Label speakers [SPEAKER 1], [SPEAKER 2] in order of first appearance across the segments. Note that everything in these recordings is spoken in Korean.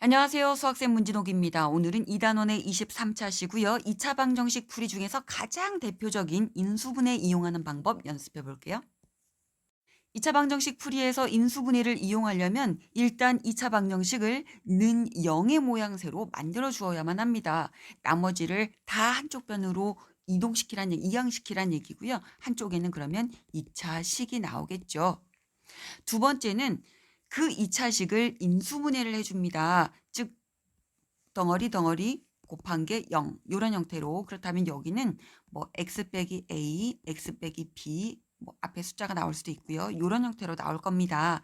[SPEAKER 1] 안녕하세요. 수학생 문진옥입니다. 오늘은 2단원의 23차 시고요. 2차 방정식 풀이 중에서 가장 대표적인 인수분해 이용하는 방법 연습해 볼게요. 2차 방정식 풀이에서 인수분해를 이용하려면 일단 2차 방정식을 는 0의 모양새로 만들어 주어야만 합니다. 나머지를 다 한쪽 변으로 이동시키란 얘기, 이항시키란 얘기고요. 한쪽에는 그러면 2차 식이 나오겠죠. 두 번째는 그 2차식을 인수분해를 해줍니다. 즉 덩어리 덩어리 곱한 게 0. 이런 형태로 그렇다면 여기는 뭐 x 빼기 a, x 빼기 b 뭐 앞에 숫자가 나올 수도 있고요. 이런 형태로 나올 겁니다.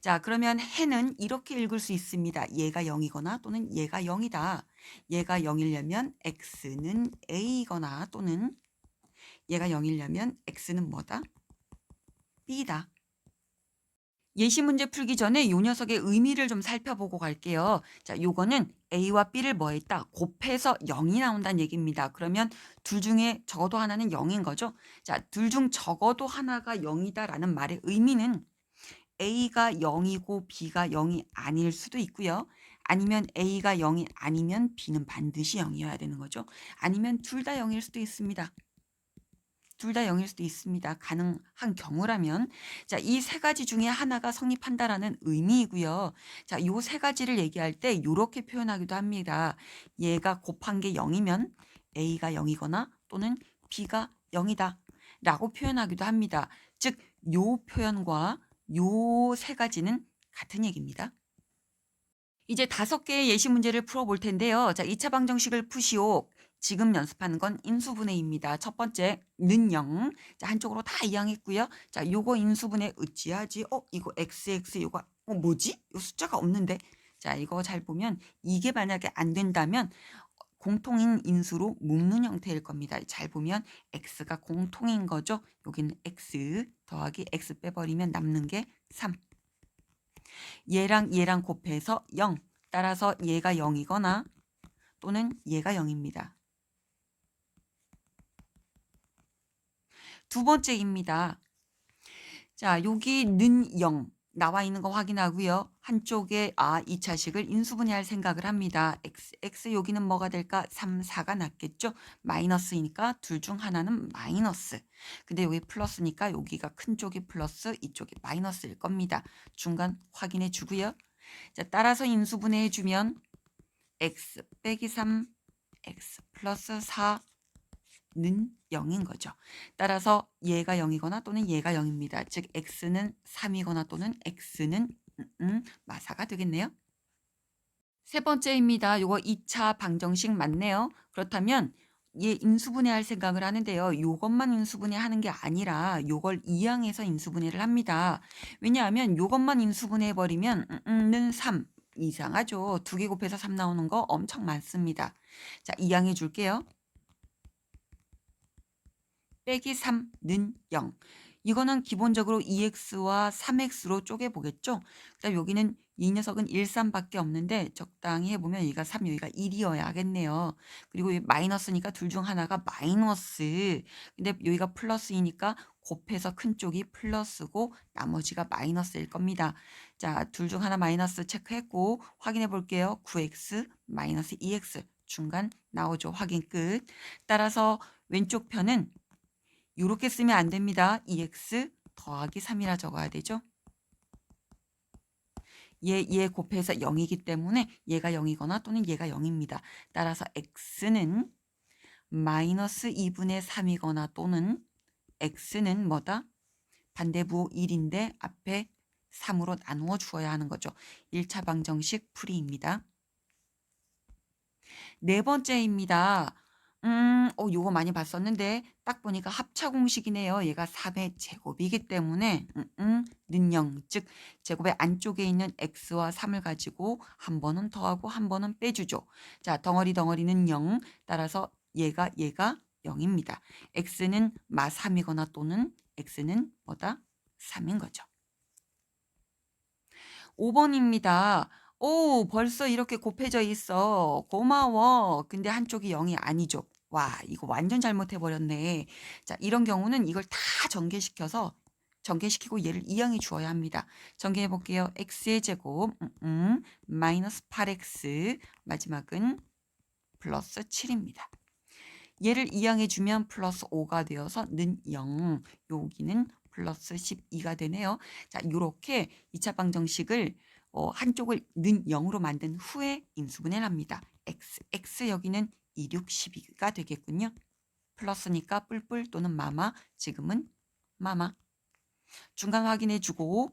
[SPEAKER 1] 자, 그러면 해는 이렇게 읽을 수 있습니다. 얘가 0이거나 또는 얘가 0이다. 얘가 0이려면 x는 a거나 또는 얘가 0이려면 x는 뭐다? b다. 예시 문제 풀기 전에 요 녀석의 의미를 좀 살펴보고 갈게요. 자, 요거는 A와 B를 뭐 했다? 곱해서 0이 나온다는 얘기입니다. 그러면 둘 중에 적어도 하나는 0인 거죠. 자, 둘 중 적어도 하나가 0이다라는 말의 의미는 A가 0이고 B가 0이 아닐 수도 있고요. 아니면 A가 0이 아니면 B는 반드시 0이어야 되는 거죠. 아니면 둘 다 0일 수도 있습니다. 둘 다 0일 수도 있습니다. 가능한 경우라면 자, 이 세 가지 중에 하나가 성립한다라는 의미이고요. 자, 요 세 가지를 얘기할 때 요렇게 표현하기도 합니다. 얘가 곱한 게 0이면 A가 0이거나 또는 B가 0이다. 라고 표현하기도 합니다. 즉, 요 표현과 요 세 가지는 같은 얘기입니다. 이제 다섯 개의 예시 문제를 풀어볼 텐데요. 자, 2차 방정식을 푸시오. 지금 연습하는 건 인수분해입니다. 첫 번째, 는 0. 자, 한쪽으로 다 이항했고요. 자, 요거 인수분해 어찌하지? 어, 이거 XX, 요거, 어, 뭐지? 요 숫자가 없는데. 자, 이거 잘 보면 이게 만약에 안 된다면 공통인 인수로 묶는 형태일 겁니다. 잘 보면 x가 공통인 거죠. 여기는 x 더하기 x 빼버리면 남는 게 3. 얘랑 얘랑 곱해서 0. 따라서 얘가 0이거나 또는 얘가 0입니다. 두 번째입니다. 자, 여기 는 0 나와 있는 거 확인하고요. 한쪽에 아, 2차식을 인수분해할 생각을 합니다. x, x 여기는 뭐가 될까? 3, 4가 낫겠죠? 마이너스이니까 둘 중 하나는 마이너스. 근데 여기 플러스니까 여기가 큰 쪽이 플러스, 이쪽이 마이너스일 겁니다. 중간 확인해 주고요. 자, 따라서 인수분해해 주면 x 빼기 3, x 플러스 4, 는 0인 거죠. 따라서 얘가 0이거나 또는 얘가 0입니다. 즉 x는 3이거나 또는 x는 음, 음, 마사가 되겠네요. 세 번째입니다. 요거 2차 방정식 맞네요. 그렇다면 얘 인수분해할 생각을 하는데요. 요것만 인수분해하는 게 아니라 요걸 이항해서 인수분해를 합니다. 왜냐하면 요것만 인수분해해 버리면 음, 음, 는 3. 이상하죠. 두 개 곱해서 3 나오는 거 엄청 많습니다. 자, 이항해 줄게요. 빼기 3는 0. 이거는 기본적으로 2x와 3x로 쪼개보겠죠? 그다음 여기는 이 녀석은 1, 3밖에 없는데 적당히 해보면 여기가 3, 여기가 1이어야 하겠네요. 그리고 마이너스니까 둘 중 하나가 마이너스. 근데 여기가 플러스이니까 곱해서 큰 쪽이 플러스고 나머지가 마이너스일 겁니다. 자, 둘 중 하나 마이너스 체크했고 확인해 볼게요. 9x 마이너스 2x 중간 나오죠. 확인 끝. 따라서 왼쪽 편은 이렇게 쓰면 안 됩니다. 2x 더하기 3이라 적어야 되죠. 얘, 얘 곱해서 0이기 때문에 얘가 0이거나 또는 얘가 0입니다. 따라서 x는 마이너스 2분의 3이거나 또는 x는 뭐다? 반대부 1인데 앞에 3으로 나누어 주어야 하는 거죠. 1차 방정식 풀이입니다. 네 번째입니다. 음, 어, 요거 많이 봤었는데 딱 보니까 합차 공식이네요. 얘가 3의 제곱이기 때문에 음, 음, 는 0, 즉 제곱의 안쪽에 있는 x와 3을 가지고 한 번은 더하고 한 번은 빼주죠. 자, 덩어리 덩어리는 0, 따라서 얘가 얘가 0입니다. x는 마 3이거나 또는 x는 뭐다? 3인 거죠. 5번입니다. 오, 벌써 이렇게 곱해져 있어. 고마워. 근데 한쪽이 0이 아니죠. 와, 이거 완전 잘못해버렸네. 자, 이런 경우는 이걸 다 전개시켜서 전개시키고 얘를 이항해 주어야 합니다. 전개해 볼게요. x의 제곱 음, 음, 마이너스 8x 마지막은 플러스 7입니다. 얘를 이항해 주면 플러스 5가 되어서 는 0, 여기는 플러스 12가 되네요. 자, 요렇게 2차 방정식을 어, 한쪽을 는 0으로 만든 후에 인수분해를 합니다. x, x 여기는 2, 6, 12가 되겠군요. 플러스니까 뿔뿔 또는 마마, 지금은 마마. 중간 확인해 주고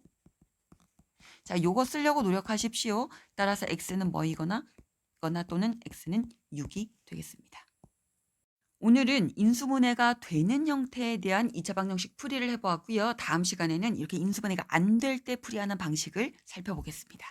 [SPEAKER 1] 자, 요거 쓰려고 노력하십시오. 따라서 x는 뭐이거나 거나 또는 x는 6이 되겠습니다. 오늘은 인수분해가 되는 형태에 대한 2차 방정식 풀이를 해보았고요. 다음 시간에는 이렇게 인수분해가 안 될 때 풀이하는 방식을 살펴보겠습니다.